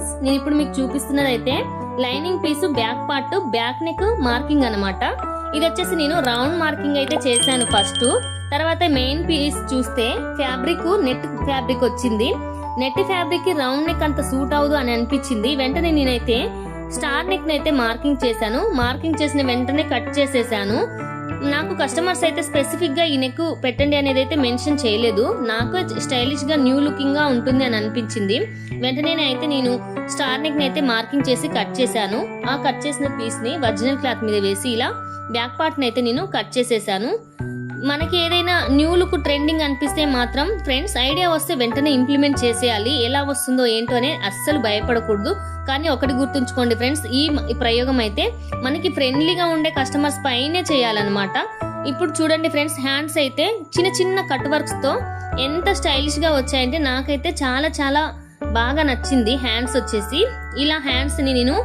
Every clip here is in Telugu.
ఫ్రెండ్స్ నేను ఇప్పుడు మీకు చూపిస్తున్నదైతే lining piece back part back neck marking అన్నమాట. ఇది వచ్చేసి నేను రౌండ్ మార్కింగ్ అయితే చేశాను ఫస్ట్ తర్వాత మెయిన్ పీస్ చూస్తే ఫ్యాబ్రిక్ నెట్ ఫ్యాబ్రిక్ వచ్చింది. నెట్ ఫ్యాబ్రిక్కి రౌండ్ నెక్ అంత సూట్ అవ్వదు అని అనిపించింది. వెంటనే నేనైతే స్టార్ నెక్ అయితే మార్కింగ్ చేశాను. మార్కింగ్ చేసిన వెంటనే కట్ చేసేసాను. నాకు కస్టమర్స్ అయితే స్పెసిఫిక్గా ఈ నెక్ పెట్టండి అనేది అయితే మెన్షన్ చేయలేదు. నాకు స్టైలిష్గా న్యూ లుకింగ్గా ఉంటుంది అని అనిపించింది. వెంటనే అయితే నేను స్టార్ నెక్ అయితే మార్కింగ్ చేసి కట్ చేశాను. ఆ కట్ చేసిన పీస్ని ఒరిజినల్ క్లాత్ మీద వేసి ఇలా బ్యాక్ పార్ట్ అయితే నేను కట్ చేసేసాను. మనకి ఏదైనా న్యూ లుక్ ట్రెండింగ్ అనిపిస్తే మాత్రం ఫ్రెండ్స్ ఐడియా వస్తే వెంటనే ఇంప్లిమెంట్ చేసేయాలి. ఎలా వస్తుందో ఏంటో అనేది అస్సలు భయపడకూడదు. కానీ ఒకటి గుర్తుంచుకోండి ఫ్రెండ్స్ ఈ ఈ ప్రయోగం అయితే మనకి ఫ్రెండ్లీగా ఉండే కస్టమర్స్ పైనే చేయాలన్నమాట. ఇప్పుడు చూడండి ఫ్రెండ్స్ హ్యాండ్స్ అయితే చిన్న చిన్న కట్ వర్క్స్తో ఎంత స్టైలిష్గా వచ్చాయంటే నాకైతే చాలా చాలా బాగా నచ్చింది హ్యాండ్స్ వచ్చేసి. ఇలా హ్యాండ్స్ని నేను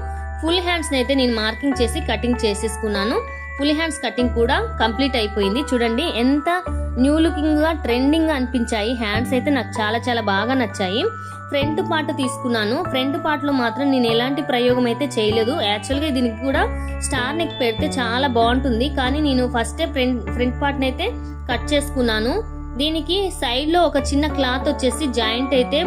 ఫుల్ హ్యాండ్స్ అయితే నేను మార్కింగ్ చేసి కటింగ్ చేసేసుకున్నాను. ఫుల్ హ్యాండ్స్ కటింగ్ కూడా కంప్లీట్ అయిపోయింది. చూడండి ఎంత న్యూ లుకింగ్గా ట్రెండింగ్ అనిపించాయి. హ్యాండ్స్ అయితే నాకు చాలా చాలా బాగా నచ్చాయి. ఫ్రంట్ పార్ట్ తీసుకున్నాను. ఫ్రంట్ పార్ట్లో మాత్రం నేను ఎలాంటి ప్రయోగం అయితే చేయలేదు. యాక్చువల్గా దీనికి కూడా స్టార్ నెక్ పెడితే చాలా బాగుంటుంది. కానీ నేను ఫస్టే ఫ్రంట్ ఫ్రంట్ పార్ట్ అయితే కట్ చేసుకున్నాను. దీనికి సైడ్లో ఒక చిన్న క్లాత్ వచ్చేసి జాయింట్ అయితే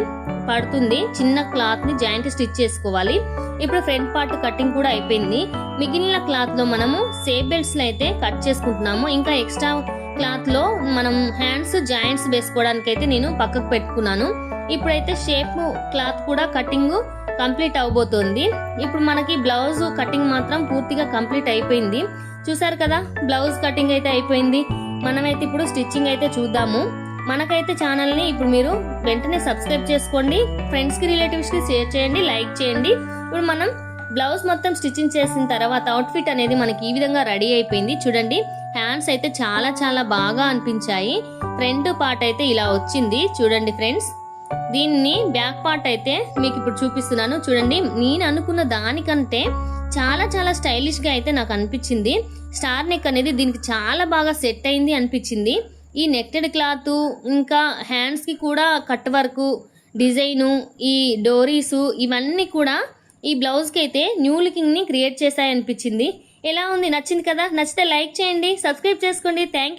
పడుతుంది. చిన్న క్లాత్ని జాయింట్ స్టిచ్ చేసుకోవాలి. ఇప్పుడు ఫ్రంట్ పార్ట్ కటింగ్ కూడా అయిపోయింది. మిగిలిన క్లాత్లో మనము సేఫ్ బెల్ట్స్ అయితే కట్ చేసుకుంటున్నాము. ఇంకా ఎక్స్ట్రా క్లాత్లో మనం హ్యాండ్స్ జాయింట్స్ వేసుకోవడానికి అయితే నేను పక్కకు పెట్టుకున్నాను. ఇప్పుడైతే షేప్ క్లాత్ కూడా కటింగ్ కంప్లీట్ అవబోతోంది. ఇప్పుడు మనకి బ్లౌజ్ కటింగ్ మాత్రం పూర్తిగా కంప్లీట్ అయిపోయింది. చూసారు కదా బ్లౌజ్ కటింగ్ అయితే అయిపోయింది. మనమైతే ఇప్పుడు స్టిచ్చింగ్ అయితే చూద్దాము. మనకైతే ఛానల్ని ఇప్పుడు మీరు వెంటనే సబ్స్క్రైబ్ చేసుకోండి. ఫ్రెండ్స్కి రిలేటివ్స్కి షేర్ చేయండి లైక్ చేయండి. ఇప్పుడు మనం బ్లౌజ్ మొత్తం స్టిచ్చింగ్ చేసిన తర్వాత అవుట్ఫిట్ అనేది మనకి ఈ విధంగా రెడీ అయిపోయింది. చూడండి హ్యాండ్స్ అయితే చాలా చాలా బాగా అనిపించాయి. ఫ్రంట్ పార్ట్ అయితే ఇలా వచ్చింది. చూడండి ఫ్రెండ్స్ దీన్ని బ్యాక్ పార్ట్ అయితే మీకు ఇప్పుడు చూపిస్తున్నాను. చూడండి నేను అనుకున్న దానికంటే చాలా చాలా స్టైలిష్గా అయితే నాకు అనిపించింది. స్టార్ నెక్ అనేది దీనికి చాలా బాగా సెట్ అయింది అనిపించింది. ఈ నెక్టెడ్ క్లాత్ ఇంకా హ్యాండ్స్కి కూడా కట్ వర్క్ డిజైను ఈ డోరీసు ఇవన్నీ కూడా ఈ బ్లౌజ్కి అయితే న్యూ లుకింగ్ని క్రియేట్ చేశాయి అనిపించింది ఎలా ఉంది? నచ్చింది కదా? నచ్చితే లైక్ చేయండి సబ్స్క్రైబ్ చేసుకోండి. థ్యాంక్